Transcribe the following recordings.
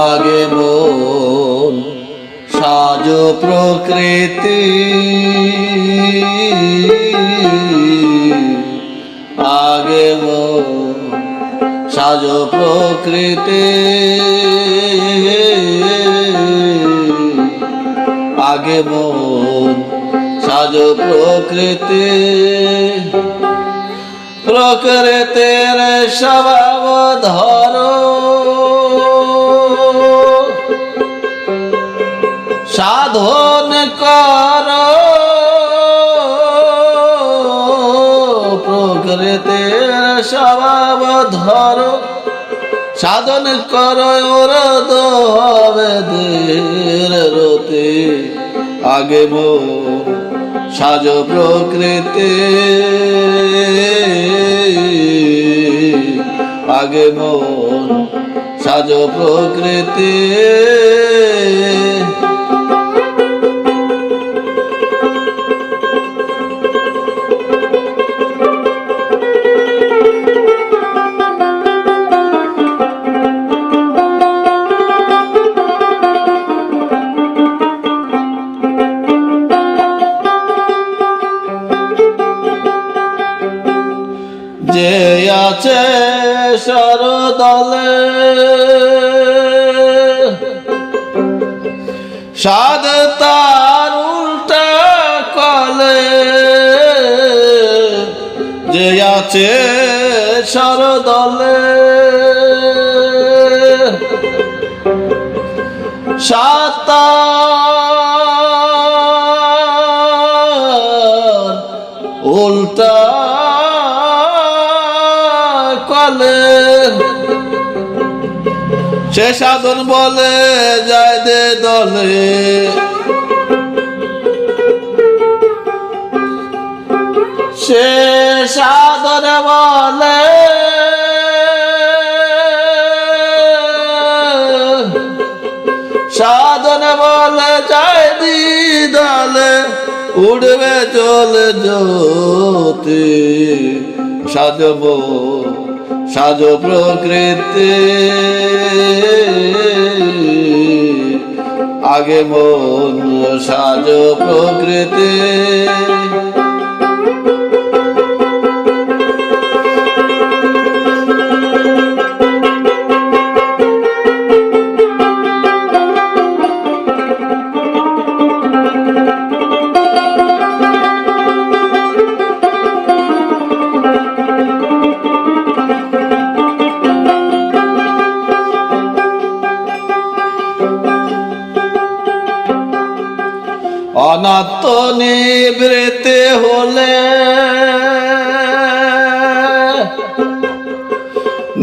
আগে মন সাজ প্রকৃতি আগে মন সাজ প্রকৃতি। আগে মন সাজ প্রকৃতি। প্রকৃতির স্বভাব ধরো। সাধন কর। প্রকৃতির স্বভাব ধর। সাধন কর ওর হবে দের রতে। আগে মো সাজ প্রকৃতি। আগে মন সাজ প্রকৃতি। সরদলে সাদ তার উল্টা কলে। যে আছে সরদলে। সাতার সে সাধন বলে যায় দে দলে। সে সাধন বলে সাধন বলে যায় দি দলে, উড়বে চলে জ্যোতি, সাজব সাজ প্রকৃতি। আগে মন সাজ প্রকৃতি। অনাত্ম নিবৃত্তি হলে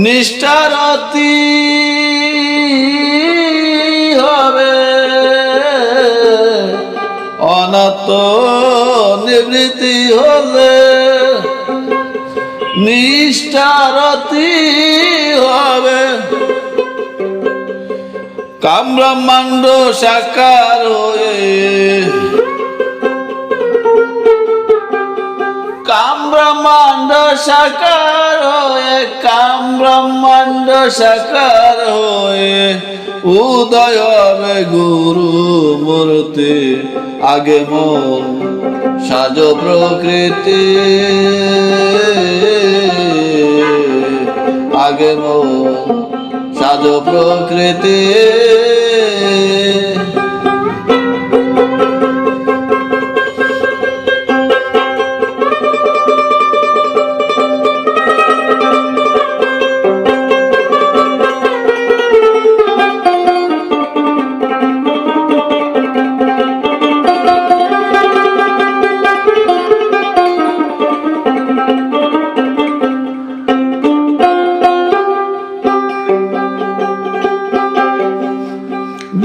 নিষ্ঠারতি হবে। অনাত্ম নিবৃত্তি হলে নিষ্ঠারতি হবে। কাম ব্রহ্মাণ্ড সাকার হয়ে কাম ব্রহ্মাণ্ড সাকার হয়ে কাম ব্রহ্মাণ্ড সাকার হয়ে উদয় গুরু মূর্তি, আগে মন সাজ প্রকৃতি। আগে মন সাজ প্রকৃতি।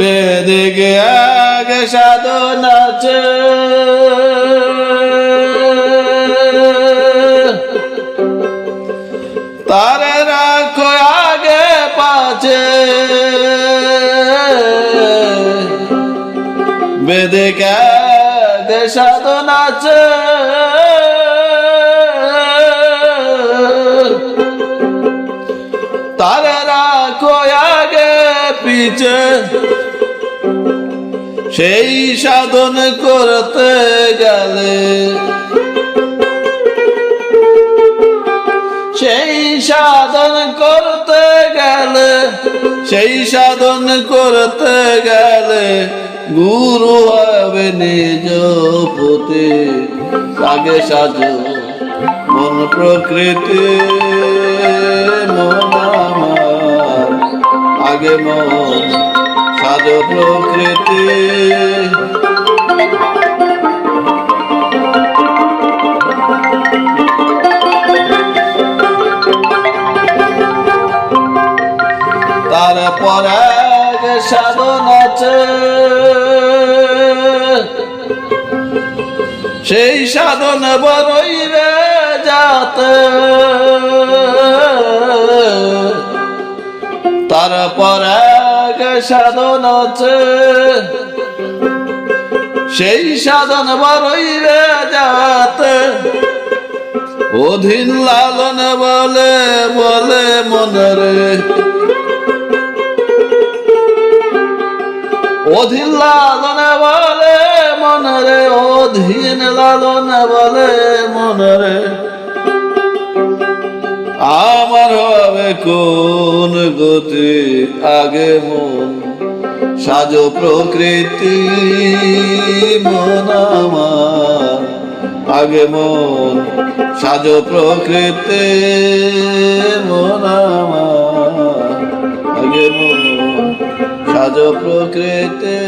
বেদিকে আগে সাধন আছে তারে রাখো আগে পাচে। বেদিকে আগে সাধন আছে তারে রাখো আগে পিছে। সেই সাধন করতে গেলে। সেই সাধন করতে গেলে, সেই সাধন করতে গেলে গুরু হবে নিজ পুতে আগে সাজো মন প্রকৃতি, মন আমার। আগে মন সাজো প্রকৃতি। তারপর সাধন আছে সেই সাধন বড়ই রে যাতে। তারপর এক সাধন আছে। সেই সাধন বড়ই রে যাতে। অধীন লালন বলে বলে মনরে অধীন লালন বলে মনরে অধীন লালন বলে মনরে আমার হবে কোন গতি? আগে মন সাজো প্রকৃতি, মন আমার। আগে মন সাজো প্রকৃতি, মন আমার। আগে মন সাজো প্রকৃতি।